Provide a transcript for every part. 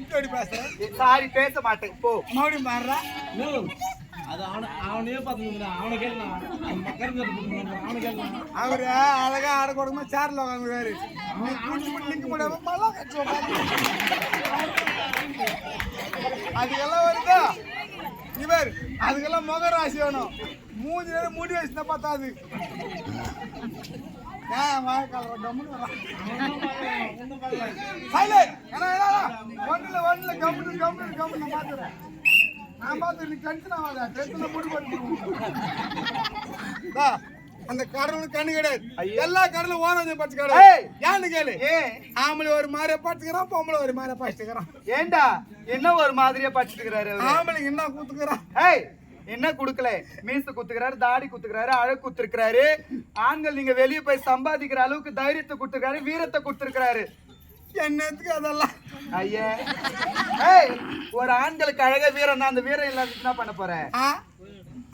இப்படி பேசுற சாரி பேச மாட்டேன் போ. மறுபடியும் நோ. அது அவன அவனையே பார்த்துக்கிறா அவனை கேட்கலாம் அவன் அவனை கேட்கலாம் அவரு அழகா ஆட கொடுக்குமா சேர்ல உட்காந்துருக்காரு. நிக்க முடியாம பழம் கட்சி அதுக்கெல்லாம் வருதா? இவர் அதுக்கெல்லாம் முக ராசி வேணும். மூஞ்சி நேரம் மூடி வச்சுனா பார்த்தாது அந்த கடலுக்கு கண்ணு கிடையாது எல்லா கடலும் ஓனம் பச்சு ஏய். கிடையாது ஏன்னு கேளு. ஆம்பளை ஒரு மாதிரியா பாத்துக்கிறான் பொம்பளை ஒரு மாதிரியா பாத்துக்கிறான் ஏண்டா? என்ன ஒரு மாதிரியா அவரு? ஆம்பளைக்கு என்ன கூத்துக்கிறான் ஏய் என்ன குடுக்கல? மீச குத்துக்கிறாரு தாடி குத்துக்கிறாரு அழகு குத்துருக்கிறாரு. ஆண்கள் நீங்க வெளிய போய் சம்பாதிக்கிற அளவுக்கு தைரியத்தை குடுத்துருக்காரு வீரத்தை குடுத்துருக்காரு என்னத்துக்கு அதெல்லாம்? ஐயா. ஏய் ஒரு ஆண்களுக்கு அழக வீரம் தான் அந்த வீரம் இல்லாத என்ன பண்ண போற? ஆ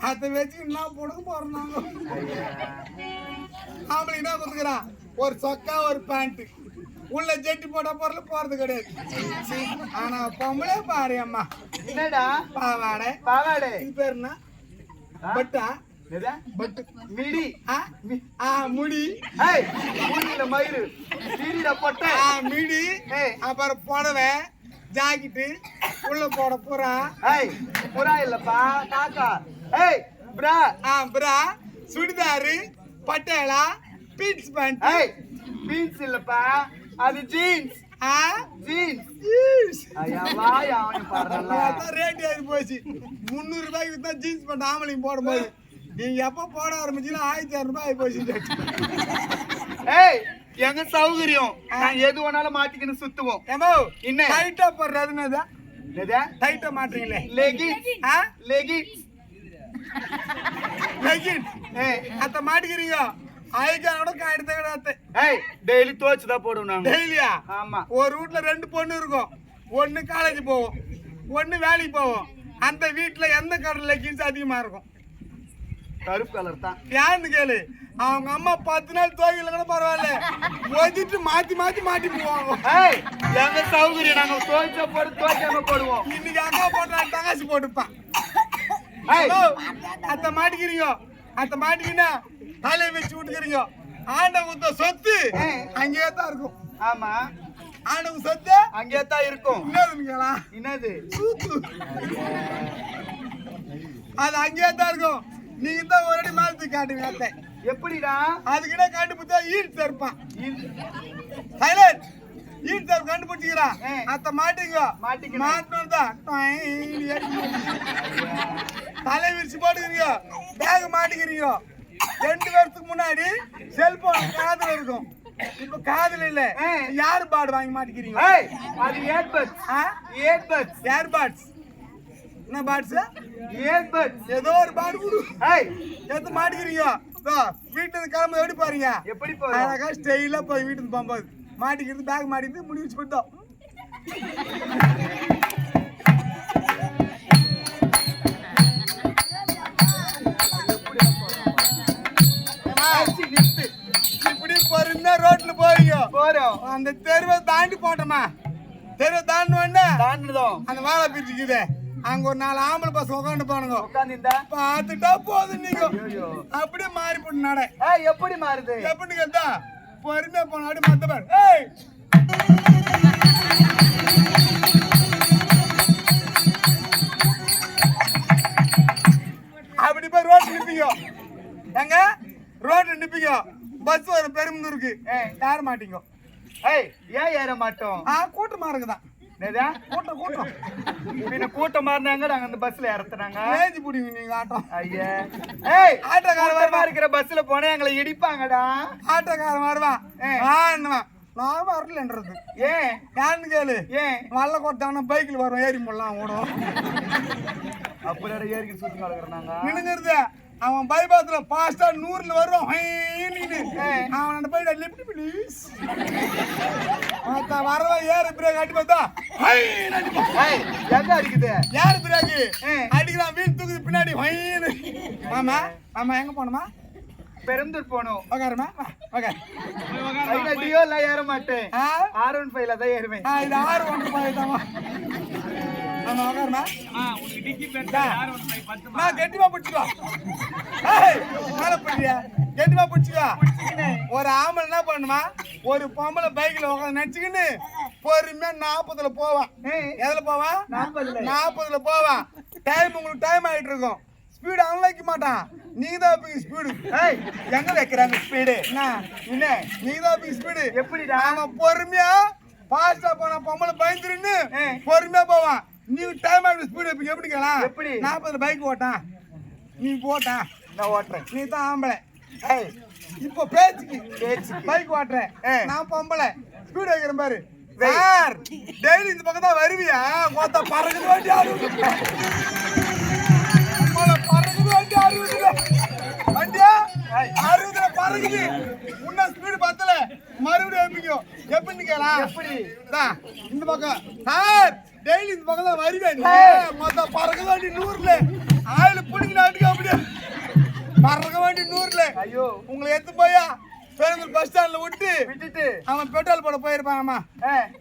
அதை வச்சு என்ன புடுங்க போறோம் நாங்க? ஆம்பளை என்ன கூத்துக்கிறான் ஒரு சொக்கா ஒரு பேண்ட் உள்ள ஜெட்டி போட்ட பொருள் போறது கிடையாது. ஆனா பொம்பளை பாரு அம்மா. என்னடா? பாவாடை. பாவாடை. இது பேர் என்ன? பட்டா? பட்டு. மிடி. ஆ? ஆ முடி. மயிறு. பொட்டை. மிடி. ஏய். அப்புறம் புடவை ஜாக்கெட்டு உள்ள போட புறா. ஏய் புறா இல்லப்பா காக்கா. ஏய் பிரா ஆ பிரா சுடிதாரு பட்டேலா பீட்ஸ் பேண்ட் ஏய் பீன்ஸ் இல்லப்பா. அது ஜீன்ஸ் ரேட் ஏறி போச்சு. முந்நூறு ரூபாய்க்கு தான் ஜீன்ஸ் பேண்ட் ஆம்பளைங்க போடும்போது நீங்க எப்ப போட ஆரம்பிச்சீங்கன்னா ஆயிரத்தி இரநூறுபா ஆகி போச்சு. ஏய் எங்க சௌகரியம்? நான் எது வேணாலும் மாட்டிக்கின்னு சுத்துவோம். ஏமோ என்ன? டைட்டா போடுறதுன்னு டைட்டா மாட்டுறீங்களே. லெகின்ஸ் ஆ? லெகின்ஸ் லெகின் ஏய். அத்த மாட்டிக்கிறீங்க. ஐக்கானோட காயிடுத்த கிடையாது ஏய் டெய்லி துவைச்சு தான் போடுவோம் நாங்க. டெய்லியா? ஆமா. ஒரு வீட்ல ரெண்டு பொண்ணு இருக்கும். ஒண்ணு காலேஜ் போவோம். ஒண்ணு வேலைக்கு போவோம். அந்த வீட்ல எந்த கடை லெகின்ஸ் அதிகமா இருக்கும்? கருப்பு கலர் தான். ஏன்னு கேளு. அவங்க அம்மா பத்து நாள் துவைக்கல கூட பரவாயில்ல. ஒதிட்டு மாத்தி மாத்தி மாட்டி போவாங்க. ஏய் எங்க சௌகரியம்? நாங்க துவைச்ச போட்டு துவைக்காம போடுவோம். இன்னைக்கு அக்கா போட்டா தகாசி போட்டுப்பான். ஏய். அத்த மாட்டிக்கிறீங்க. அத்த மாட்டிக்கினா தலையை வச்சு விட்டுக்கிறீங்க. ஆண்ட குத்த சொத்து அங்கேயே தான் இருக்கும். ஆமா. ஆண்டவங்க சொத்து அங்கேயே தான் இருக்கும். என்னதுங்களா என்னது சூத்து அது அங்கேயே தான் இருக்கும். நீங்க தான் ஒரு அடி மேல தூக்கி காட்டுவீங்க அத்தை எப்படிடா? அதுக்கிட்ட கண்டுபிடிச்சா ஈடு இருப்பான் இது- சைலண்ட் ஈடு தர் கண்டுபிடிச்சிக்கிறா. அத்த மாட்டிங்க. மாட்டணும் தான் தலை விரிச்சு போட்டுக்கிறீங்க. பேக் மாட்டிக்கிறீங்க. ரெண்டு வருஷத்துக்கு முன்னாடி செல்போன் காதுல இருக்கும். இப்ப காதுல இல்ல. யாரு பாடு வாங்கி மாட்டிக்கிறீங்க. ஏய் அது ஏர்பட்ஸ் ஏர்பட்ஸ் ஏர்பாட்ஸ் என்ன பாட்ஸ் ஏர்பட்ஸ் ஏதோ ஒரு பாடு கொடு. எடுத்து மாட்டிக்கிறீங்க? வீட்டுல இருந்து கிளம்ப எப்படி பாருங்க எப்படி அழகா ஸ்டைலா போய் வீட்டுக்கு போகும்போது. மாட்டிக்கிறது பேக் மாட்டிக்கிட்டு முடி வச்சு போயிட்டோம் ரோட்ல போறீங்க போறோம். அந்த தெருவை தாண்டி போட்டோமா? தெருவை தாண்டினோடனே தாண்டுதோம் அந்த வாழை பிரிச்சுக்குது அங்க ஒரு நாலு ஆம்பளை பசங்க உட்காந்து போனுங்க உட்காந்துருந்தா பார்த்துட்டா போதும் நீங்க. அப்படியே மாறி போட்டு நட. எப்படி மாறுது? எப்படின்னு கேட்டா பொறுமையா போன அப்படி மத்த பாரு ஏய்! அப்படி போய் ரோட்ல நிப்பீங்க. எங்க ரோட்ல நிப்பீங்க. பஸ் வரும் பெரும்புதூருக்கு. ஏற மாட்டீங்க? ஏய் ஏன் ஏற மாட்டோம்? ஆ கூட்டமா இருக்குதான் என்னதா? கூட்டம் கூட்டம். பின்ன கூட்டம் மாறினாங்க நாங்க அந்த பஸ்ல இறத்துனாங்க ஏஞ்சி பிடிங்க நீங்க ஆட்டம் ஐயா. ஏய் ஆட்டோக்காரன் கூட்டமா இருக்கிற பஸ்ல போனா எங்களை இடிப்பாங்கடா. ஆட்டோக்காரன் வருவான். ஆன்னுவான் நான் வரலன்றது. ஏன் ஏன்னு கேளு. ஏன் வல்ல கொடுத்தாங்கன்னா பைக்கில் வரும் ஏறி போடலாம் ஓடும். அப்படி ஏறிக்கு சுத்தி நடக்கிறனாங்க நின்னுங்கிறது அவன் பைபாஸ்ல பாஸ்டா நூறுல வருவான். அவன் போயிட்டு லிப்ட் ப்ளீஸ் வரவா ஏறு பிரேக் அடி பார்த்தா எங்க அடிக்குது? யாரு பிரேக் ஏய். அடிக்கிறான் வீல் தூக்குது பின்னாடி ஆமா ஆமா எங்க போனோமா பெருந்தூர் போகணும். உக்காருமா? ஓகே ஐயா டியோ எல்லாம் ஏற மாட்டேன். ஆர் ஒன் ஃபைவ்ல தான் ஏறுவேன். இது போயிட்டாமா ஆமா உக்காருமா நான் கெட்டிமா பிடிச்சிக்கோ. கெட்டிமா பிடிச்சிக்கோ. ஒரு ஆம்பளை என்ன பண்ணுமா? ஒரு பொம்பளை பைக்ல உட்காந்து நடிச்சுக்கின்னு பொறுமையா நாற்பதுல போவான் எதுல போவான் நாற்பதுல. போவான் டைம் உங்களுக்கு டைம் ஆயிட்டு இருக்கும். ஸ்பீடு அவன் வைக்க மாட்டான். நீ தான் போய் ஸ்பீடு ஏய், எங்க வைக்கிறாங்க ஸ்பீடு என்ன? என்ன? நீ தான் போய் ஸ்பீடு எப்படிடா? அவன் பொறுமையா ஃபாஸ்டா போன பொம்பளை பயந்துருன்னு. பொறுமையா போவான். நீ டைம் ஆயிட்டு ஸ்பீடு எப்படி எப்படி கேளாம் எப்படி? நாற்பதுல பைக் ஓட்டான் நீ போட்டான் நான் ஓட்டுறேன். நீ தான் ஆம்பளை. ஏய். இப்போ பேச்சுக்கு. பேச்சுக்கு. பைக் ஓட்டுறேன். நான் பொம்பளை ஸ்பீடு வைக்கிறேன் பாரு. சார் டெய்லி இந்த பக்கம் தான் வருவியா? மொத்த பறக்குது வண்டி மொத்த பறக்குது வண்டி அறுபது வண்டியா? அறுபதுல பறக்குது. முன்ன ஸ்பீடு பத்தல. மறுபடியும் கேளா. எப்படி? இந்த பக்கம். சார்! டெய்லி இந்த பக்கம் தான் வருவேன். மொத்த பறக்குது வண்டி நூறுல. ஆயில பிடிக்க நாட்டுக்கு அப்படியே. பறக்க வண்டி நூறுல. ஐயோ. உங்களை எடுத்து போயா பெருந்தூர் பஸ் ஸ்டாண்ட்ல விட்டு விட்டுட்டு அவன் பெட்ரோல் போட போயிருப்பாங்கம்மா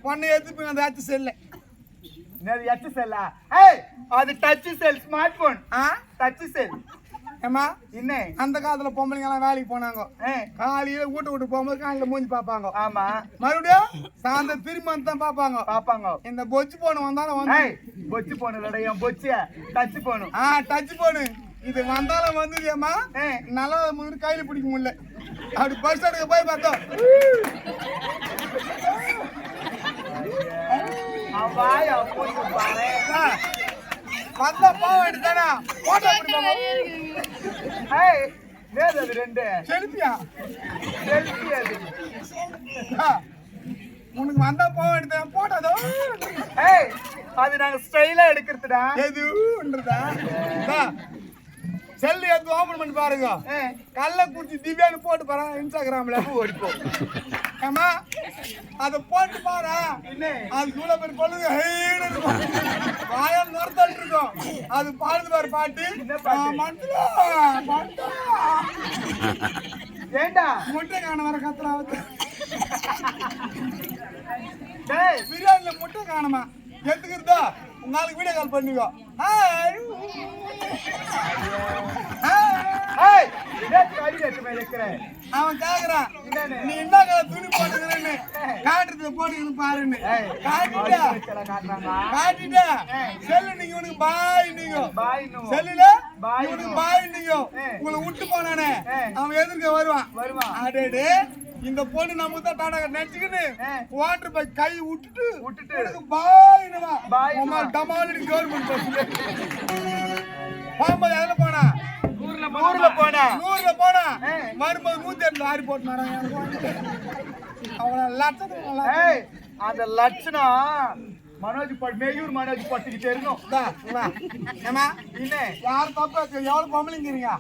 பொண்ணை போய் அந்த ஆச்சு செல்ல எச்சு செல்லா ஏய் அது டச் செல் ஸ்மார்ட் போன் ஆ? டச் செல் ஏம்மா என்ன அந்த காலத்துல பொம்பளைங்க எல்லாம் வேலைக்கு போனாங்க. காலையில வீட்டு விட்டு போகும்போது காலையில மூஞ்சி பார்ப்பாங்க. ஆமா. மறுபடியும் சாயந்தரம் திரும்பி தான் பார்ப்பாங்க. பாப்பாங்க இந்த பொச்சு போன வந்தாலும் வந்து பொச்சு போனலடா என் பொச்சிய. டச் போனும் ஆ டச் போனு இது வந்தாலும் வந்து ஏமா ஏய். நல்லா முதல்ல கையில பிடிக்க முடியல. அப்படி பஸ் ஸ்டாண்டுக்கு போய் பார்த்தோம். அவாய் அப்போய் பாரு. வந்தா போக வேண்டியதானா போட்டோ பிடிப்பாங்க ஏய் நேது அது ரெண்டு. செலுத்தியா செல்ஃபி அது. ஆ, உனக்கு வந்தா போக வேண்டியது போட்டதோ ஏய் அது நாங்க ஸ்டைலா எடுக்கிறதுடா. எதுன்றதா செல்லு எடுத்து ஓபன் பண்ணி பாருங்க. குடிச்சு திவ்யான்னு போட்டு பாரு இன்ஸ்டாகிராம்ல ஓடிப்போ ஏமா அதை போட்டு பாரு. என்ன? அது இவ்வளவு பேர் பொழுது. வாயால் நுரத்தல் இருக்கும். அது பாடுது பாரு பாட்டு. மண்டலா. ஏண்டா? முட்டை காண வர கத்துறாவது டேய். பிரியாணில முட்டை காணுமா? எடுத்துக்கிறதா? ஆளுக்கு வீடியோ கால் பண்ணுங்க அவன் கேக்குறான்? நீ என்ன கலர் துணி போட்டுக்கிறேன்னு. காட்டுறத போட்டுக்கணும் பாருன்னு. காட்டிட்டா? காட்டிட்டா? செல்லு நீங்க உனக்கு பாய் நீங்க பாய் செல்லுல? பாய் இவனுக்கு. பாய் நீங்க. உங்களை விட்டு போனானே. அவன் எதிர்க்க வருவான். வருவான். அடேடே. இந்த பொண்ணு நமக்கு தான் டாடா நினைச்சுக்கின்னு ஏய். வாட்டர் பைக் கை விட்டுட்டு விட்டுட்டு. Bye Uma no. டமாலிடி கவர்மெண்ட் போகும்போது எதுல போனா? ஊர்ல போனா? நூறுல போனா. வரும்போது நூத்தி எட்டு லாரி போட்டு லட்சத்துக்கு ஏய் அந்த லட்சணம் மனோஜ் பட் மேயூர் மனோஜ் பட்டுக்கு தெரியணும் ஏமா என்ன? யார் தப்பா எவ்வளவு பொம்பளைங்கிறீங்க